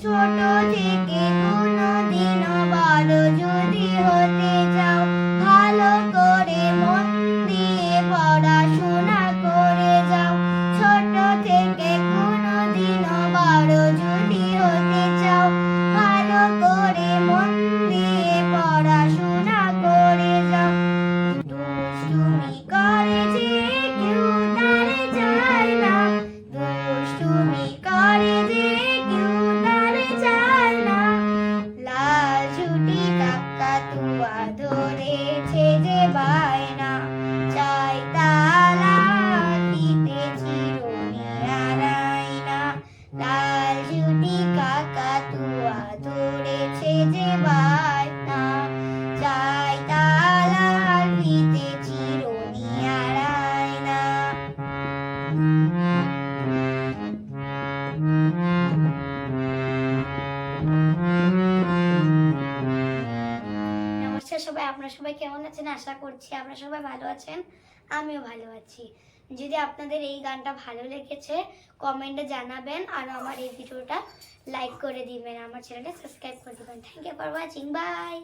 ছোট থেকে সবাই, আপনারা সবাই কেমন আছেন? আশা করছি আপনারা সবাই ভালো আছেন। আমিও ভালো আছি। যদি আপনাদের এই গানটা ভালো লেগেছে, কমেন্টে জানাবেন আর আমার এই ভিডিওটা লাইক করে দিবেন। আমার চ্যানেলটা সাবস্ক্রাইব করে দিবেন। Thank you for watching bye